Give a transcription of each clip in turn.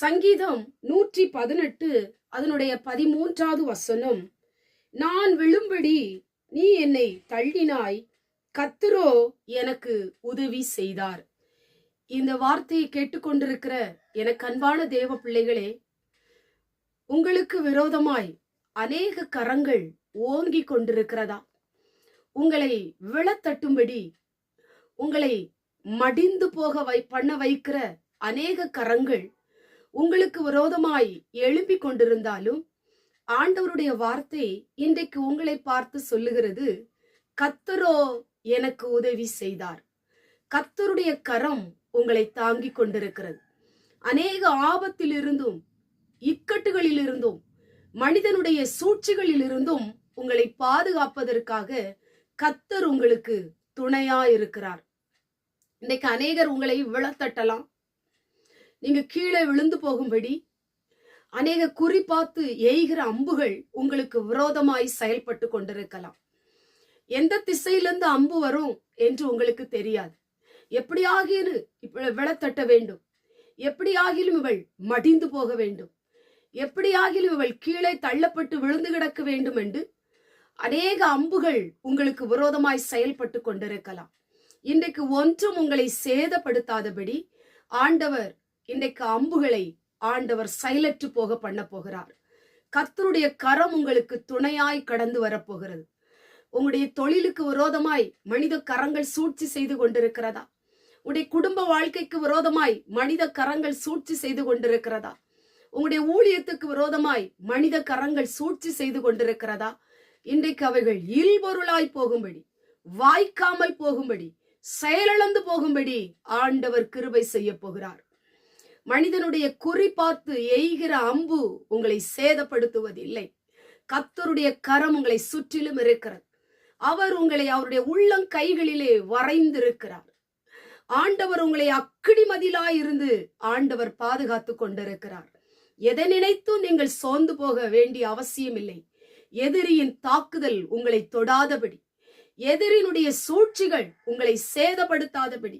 சங்கீதம் நூற்றி பதினெட்டு அதனுடைய பதிமூன்றாவது வசனம். நான் விழும்படி நீ என்னை தள்ளினாய் கத்துரோ எனக்கு உதவி செய்தார். இந்த வார்த்தையை கேட்டுக்கொண்டிருக்கிற எனக்கு அன்பான தேவ பிள்ளைகளே உங்களுக்கு விரோதமாய் அநேக கரங்கள் ஓங்கி கொண்டிருக்கிறதா? உங்களை விழத்தட்டும்படி உங்களை மடிந்து போக வை பண்ண வைக்கிற அநேக கரங்கள் உங்களுக்கு விரோதமாய் எழும்பிக் கொண்டிருந்தாலும் ஆண்டவருடைய வார்த்தை இன்றைக்கு உங்களை பார்த்து சொல்லுகிறது கத்தரோ எனக்கு உதவி செய்தார். கத்தருடைய கரம் உங்களை தாங்கிக் கொண்டிருக்கிறது. அநேக ஆபத்திலிருந்தும் இக்கட்டுகளிலிருந்தும் மனிதனுடைய சூழ்ச்சிகளிலிருந்தும் உங்களை பாதுகாப்பதற்காக கத்தர் உங்களுக்கு துணையா இருக்கிறார் இன்னைக்கு அநேகர் உங்களை விழத்தட்டலாம். நீங்க கீழே விழுந்து போகும்படி. அநேக குறி பார்த்து எய்கிற அம்புகள் உங்களுக்கு விரோதமாய் செயல்பட்டு கொண்டிருக்கலாம். எந்த திசையிலிருந்து அம்பு வரும் என்று உங்களுக்கு தெரியாது. எப்படியாகிலும் இப்ப தட்ட வேண்டும். எப்படியாகிலும் இவள் மடிந்து போக வேண்டும். எப்படியாகிலும் இவள் கீழே தள்ளப்பட்டு விழுந்து கிடக்க வேண்டும் என்று அநேக அம்புகள் உங்களுக்கு விரோதமாய் செயல்பட்டு கொண்டிருக்கலாம். இன்றைக்கு ஒன்றும் உங்களை சேதப்படுத்தாதபடி ஆண்டவர் இன்றைக்கு அம்புகளை ஆண்டவர் செயலற்று போக பண்ண போகிறார். கத்தருடைய கரம் உங்களுக்கு துணையாய் கடந்து வரப்போகிறது. உங்களுடைய தொழிலுக்கு விரோதமாய் மனித கரங்கள் சூழ்ச்சி செய்து கொண்டிருக்கிறதா? உங்களுடைய குடும்ப வாழ்க்கைக்கு விரோதமாய் மனித கரங்கள் சூழ்ச்சி செய்து கொண்டிருக்கிறதா? உங்களுடைய ஊழியத்துக்கு விரோதமாய் மனித கரங்கள் சூழ்ச்சி செய்து கொண்டிருக்கிறதா? இன்றைக்கு அவைகள் இல்பொருளாய் போகும்படி வாய்க்காமல் போகும்படி செயலிழந்து போகும்படி ஆண்டவர் கிருபை செய்ய போகிறார். மனிதனுடைய குறி பார்த்து எய்கிற அம்பு உங்களை சேதப்படுத்துவதில்லை. கத்தருடைய கரம் உங்களை சுற்றிலும் இருக்கிறது. அவர் உங்களை அவருடைய உள்ளம் கைகளிலே வரைந்திருக்கிறார். ஆண்டவர் உங்களை அக்கிடி மதிலாய் இருந்து ஆண்டவர் பாதுகாத்து கொண்டிருக்கிறார். எதை நினைத்தும் நீங்கள் சோர்ந்து போக வேண்டிய அவசியம் இல்லை எதிரியின் தாக்குதல் உங்களை தொடாதபடி எதிரினுடைய சூழ்ச்சிகள் உங்களை சேதப்படுத்தாதபடி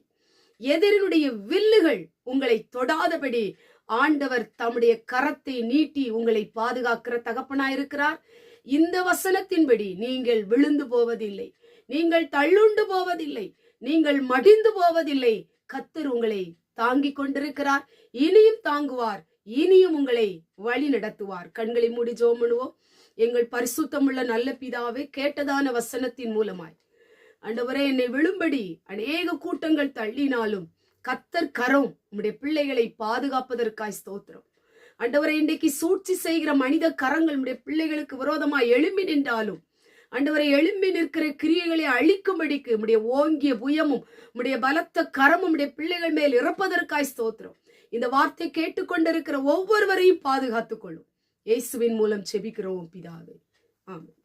எதிரினுடைய வில்லுகள் உங்களை தொடாதபடி ஆண்டவர் தம்முடைய கரத்தை நீட்டி உங்களை பாதுகாக்கிற தகப்பனாயிருக்கிறார். இந்த வசனத்தின்படி நீங்கள் விழுந்து போவதில்லை. நீங்கள் தள்ளுண்டு போவதில்லை. நீங்கள் மடிந்து போவதில்லை. கத்தர் உங்களை தாங்கிக் கொண்டிருக்கிறார். இனியும் தாங்குவார். இனியும் உங்களை வழி நடத்துவார். கண்களை மூடி ஜோம் பண்ணுவோம். எங்கள் பரிசுத்தமுள்ள நல்ல பிதாவே கேட்டதான வசனத்தின் மூலமாய் ஆண்டவரே என்னை விழும்படி அநேக கூட்டங்கள் தள்ளினாலும் கத்தர் கரம் உம்முடைய பிள்ளைகளை பாதுகாப்பதற்காய் ஸ்தோத்திரம். ஆண்டவரை இன்றைக்கு சூழ்ச்சி செய்கிற மனித கரங்கள் உடைய பிள்ளைகளுக்கு விரோதமாக எழும்பி நின்றாலும் ஆண்டவரை எழும்பி நிற்கிற கிரியைகளை அழிக்கும்படிக்கு உடைய ஓங்கிய புயமும் உடைய பலத்த கரமும் உடைய பிள்ளைகள் மேல் இறப்பதற்காய் ஸ்தோத்திரம். இந்த வார்த்தை கேட்டுக்கொண்டிருக்கிற ஒவ்வொருவரையும் பாதுகாத்துக் கொள்ளும் இயேசுவின் மூலம் செபிக்கிறோம் பிதாவே. ஆமாம்